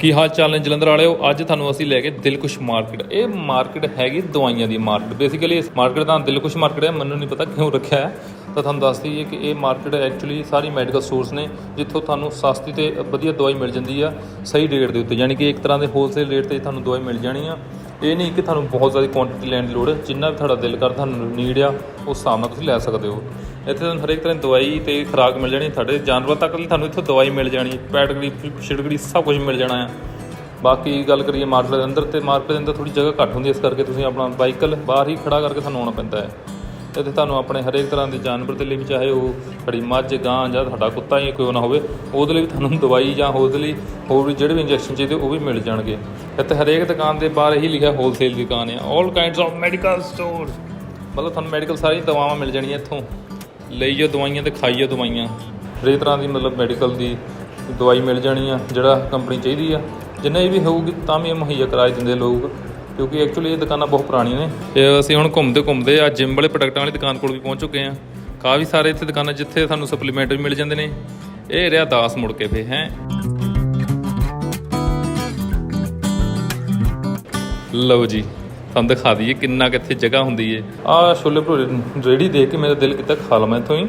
ਕੀ ਹਾਲ ਚਾਲ ਨੇ ਜਲੰਧਰ ਵਾਲਿਓ? ਅੱਜ ਤੁਹਾਨੂੰ ਅਸੀਂ ਲੈ ਕੇ ਦਿਲਕੁਸ਼ ਮਾਰਕੀਟ। ਇਹ ਮਾਰਕੀਟ ਹੈਗੀ ਦਵਾਈਆਂ ਦੀ ਮਾਰਕੀਟ। ਬੇਸਿਕਲੀ ਇਸ ਮਾਰਕੀਟ ਦਾ ਦਿਲਕੁਸ਼ ਮਾਰਕੀਟ ਹੈ। ਮੈਨੂੰ ਨਹੀਂ ਪਤਾ ਕਿਉਂ ਰੱਖਿਆ ਹੈ। ਤਾਂ ਤੁਹਾਨੂੰ ਦੱਸ ਦਈਏ ਕਿ ਇਹ ਮਾਰਕੀਟ ਐਕਚੁਅਲੀ ਸਾਰੀ ਮੈਡੀਕਲ ਸਟੋਰਸ ਨੇ, ਜਿੱਥੋਂ ਤੁਹਾਨੂੰ ਸਸਤੀ ਤੇ ਵਧੀਆ ਦਵਾਈ ਮਿਲ ਜਾਂਦੀ ਆ, ਸਹੀ ਰੇਟ ਦੇ ਉੱਤੇ। ਯਾਨੀ ਕਿ ਇੱਕ ਤਰ੍ਹਾਂ ਦੇ ਹੋਲਸੇਲ ਰੇਟ ਤੇ ਤੁਹਾਨੂੰ ਦਵਾਈ ਮਿਲ ਜਾਣੀ ਆ। ਇਹ ਨਹੀਂ ਕਿ ਤੁਹਾਨੂੰ ਬਹੁਤ ਜ਼ਿਆਦਾ ਕੁਆਂਟੀਟੀ ਲੈਣ ਦੀ ਲੋੜ ਹੈ, ਜਿੰਨਾ ਵੀ ਤੁਹਾਡਾ ਦਿਲ ਕਰ ਤੁਹਾਨੂੰ ਨੀਡ ਆ, ਉਸ ਹਿਸਾਬ ਨਾਲ ਤੁਸੀਂ ਲੈ ਸਕਦੇ ਹੋ। ਇੱਥੇ ਤੁਹਾਨੂੰ ਹਰੇਕ ਤਰ੍ਹਾਂ ਦੀ ਦਵਾਈ ਤੇ ਖੁਰਾਕ ਮਿਲ ਜਾਣੀ, ਤੁਹਾਡੇ ਜਾਨਵਰਾਂ ਤੱਕ ਲਈ ਤੁਹਾਨੂੰ ਇੱਥੋਂ ਦਵਾਈ ਮਿਲ ਜਾਣੀ ਪੈਟਗਰੀ ਛਿੜਗੜੀ, ਸਭ ਕੁਝ ਮਿਲ ਜਾਣਾ ਆ। ਬਾਕੀ ਗੱਲ ਕਰੀਏ ਮਾਰਕੀਟ ਦੇ ਅੰਦਰ, ਤੇ ਮਾਰਕੀਟ ਦੇ ਅੰਦਰ ਥੋੜੀ ਜਗ੍ਹਾ ਘੱਟ ਹੁੰਦੀ ਇਸ ਕਰਕੇ ਤੁਸੀਂ ਆਪਣਾ ਵਾਹੀਕਲ ਬਾਹਰ ਹੀ ਖੜਾ ਕਰਕੇ ਤੁਹਾਨੂੰ ਆਉਣਾ ਪੈਂਦਾ ਹੈ। ਇੱਥੇ ਤੁਹਾਨੂੰ ਆਪਣੇ ਹਰੇਕ ਤਰ੍ਹਾਂ ਦੇ ਜਾਨਵਰ ਦੇ ਲਈ ਵੀ ਚਾਹੇ ਉਹ ਤੁਹਾਡੀ ਮੱਝ, ਗਾਂ ਜਾਂ ਤੁਹਾਡਾ ਕੁੱਤਾ ਹੀ ਕੋਈ ਨਾ ਹੋਵੇ, ਉਹਦੇ ਲਈ ਵੀ ਤੁਹਾਨੂੰ ਦਵਾਈ ਜਾਂ ਉਹਦੇ ਲਈ ਹੋਰ ਵੀ ਜਿਹੜੇ ਵੀ ਇੰਜੈਕਸ਼ਨ ਚਾਹੀਦੇ ਉਹ ਵੀ ਮਿਲ ਜਾਣਗੇ। ਇੱਥੇ ਹਰੇਕ ਦੁਕਾਨ ਦੇ ਬਾਹਰ ਇਹੀ ਲਿਖਿਆ ਹੋਲਸੇਲ ਦੁਕਾਨ ਹੈ। All kinds of medical store ਮਤਲਬ ਤੁਹਾਨੂੰ ਮੈਡੀਕਲ ਸਾਰੀ ਦਵਾਵਾਂ ਮਿਲ ਜਾਣੀਆਂ ਇੱਥੋਂ। ਲਈ ਜਾਓ ਦਵਾਈਆਂ ਤੇ ਖਾਈ ਜਾਓ ਦਵਾਈਆਂ। ਹਰੇਕ ਤਰ੍ਹਾਂ ਦੀ ਮਤਲਬ ਮੈਡੀਕਲ ਦੀ ਦਵਾਈ ਮਿਲ ਜਾਣੀ ਆ, ਜਿਹੜਾ ਕੰਪਨੀ ਚਾਹੀਦੀ ਆ। ਜਿੰਨੇ ਵੀ ਹੋਊਗੀ ਤਾਂ ਵੀ ਇਹ ਮੁਹੱਈਆ ਕਰਾ ਦਿੰਦੇ ਲੋਕ। ਕਿਉਂਕਿ ਐਕਚੁਅਲੀ ਇਹ ਦੁਕਾਨਾਂ ਬਹੁਤ ਪੁਰਾਣੀਆਂ ਨੇ। ਤੇ ਅਸੀਂ ਹੁਣ ਘੁੰਮਦੇ ਘੁੰਮਦੇ ਆ ਜਿਮ ਵਾਲੇ ਪ੍ਰੋਡਕਟਾਂ ਵਾਲੀ ਦੁਕਾਨ ਕੋਲ ਵੀ ਪਹੁੰਚ ਚੁੱਕੇ ਆ ਕਾਫੀ ਸਾਰੇ ਇੱਥੇ ਦੁਕਾਨਾਂ ਜਿੱਥੇ ਸਾਨੂੰ ਸਪਲੀਮੈਂਟ ਵੀ ਮਿਲ ਜਾਂਦੇ ਨੇ। ਇਹ ਰਿਹਾ ਦਾਸ ਮੁੜ ਕੇ ਫੇ ਹੈ। ਲਓ ਜੀ ਤੁਹਾਨੂੰ ਦਿਖਾ ਦਈਏ ਕਿੰਨਾ ਕਿੱਥੇ ਜਗ੍ਹਾ ਹੁੰਦੀ ਏ। ਆ ਛੋਲੇ ਭਟੂਰੇ ਰੇੜੀ ਦੇਖ ਕੇ ਮੇਰਾ ਦਿਲ ਕੀਤਾ ਖਾ ਲਵਾਂ ਇੱਥੋਂ ਹੀ।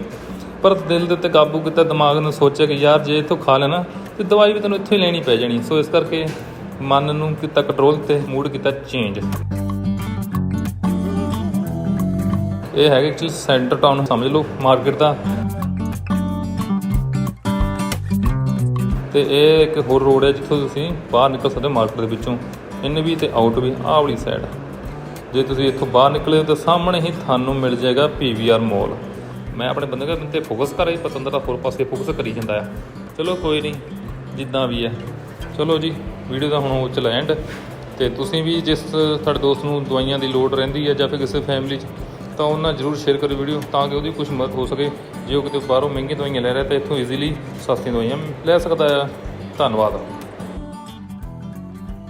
ਪਰ ਦਿਲ ਦੇ ਉੱਤੇ ਕਾਬੂ ਕੀਤਾ ਦਿਮਾਗ ਨੂੰ ਸੋਚਿਆ ਕਿ ਯਾਰ ਜੇ ਇੱਥੋਂ ਖਾ ਲੈਣਾ ਤੇ ਦਵਾਈ ਵੀ ਤੈਨੂੰ ਇੱਥੋਂ ਹੀ ਲੈਣੀ ਪੈ ਜਾਣੀ। ਸੋ ਇਸ ਕਰਕੇ ਮਨ ਨੂੰ ਕੀਤਾ ਕੰਟਰੋਲ ਤੇ ਮੂਡ ਕੀਤਾ ਚੇਂਜ ਇਹ ਹੈਗਾ ਐਕਚੁਅਲੀ ਸੈਂਟਰ ਟਾਊਨ ਸਮਝ ਲਓ ਮਾਰਕੀਟ ਦਾ। ਤੇ ਇਹ ਇੱਕ ਹੋਰ ਰੋਡ ਹੈ ਜਿੱਥੋਂ ਤੁਸੀਂ ਬਾਹਰ ਨਿਕਲ ਸਕਦੇ ਹੋ ਮਾਰਕੀਟ ਦੇ ਵਿੱਚੋਂ। ਇਨ ਵੀ ਤੇ ਆਊਟ ਵੀ, ਆਹ ਵਾਲੀ ਸਾਈਡ ਜੇ ਤੁਸੀਂ ਇੱਥੋਂ ਬਾਹਰ ਨਿਕਲੇ ਹੋ ਤਾਂ ਸਾਹਮਣੇ ਹੀ ਤੁਹਾਨੂੰ ਮਿਲ ਜਾਏਗਾ ਪੀਵੀਆਰ ਮਾਲ ਮੈਂ ਆਪਣੇ ਬੰਦੇ ਦੇ ਤੇ ਫੋਕਸ ਕਰ ਰਹੀ ਪਤੰਦਰ ਦਾ ਹੋਰ ਪਾਸੇ ਫੋਕਸ ਕਰੀ ਜਾਂਦਾ ਆ। ਚਲੋ ਕੋਈ ਨਹੀਂ, ਜਿੱਦਾਂ ਵੀ ਹੈ। ਚਲੋ ਜੀ। ਵੀਡੀਓ ਦਾ ਹੁਣ ਉਹ ਚਲਾ ਐਂਡ ਤੇ ਤੁਸੀਂ ਵੀ ਜਿਸ ਤੁਹਾਡੇ ਦੋਸਤ ਨੂੰ ਦਵਾਈਆਂ ਦੀ ਲੋੜ ਰਹਿੰਦੀ ਹੈ ਜਾਂ ਫਿਰ ਕਿਸੇ ਫੈਮਿਲੀ 'ਚ, ਤਾਂ ਉਹਨਾਂ ਜ਼ਰੂਰ ਸ਼ੇਅਰ ਕਰਿਓ ਵੀਡੀਓ ਤਾਂ ਕਿ ਉਹਦੀ ਕੁਝ ਮਦਦ ਹੋ ਸਕੇ। ਜੇ ਉਹ ਕਿਤੇ ਬਾਹਰੋਂ ਮਹਿੰਗੀਆਂ ਦਵਾਈਆਂ ਲੈ ਰਿਹਾ ਤਾਂ ਇੱਥੋਂ ਈਜ਼ੀਲੀ ਸਸਤੀ ਦਵਾਈਆਂ ਲੈ ਸਕਦਾ ਆ। ਧੰਨਵਾਦ।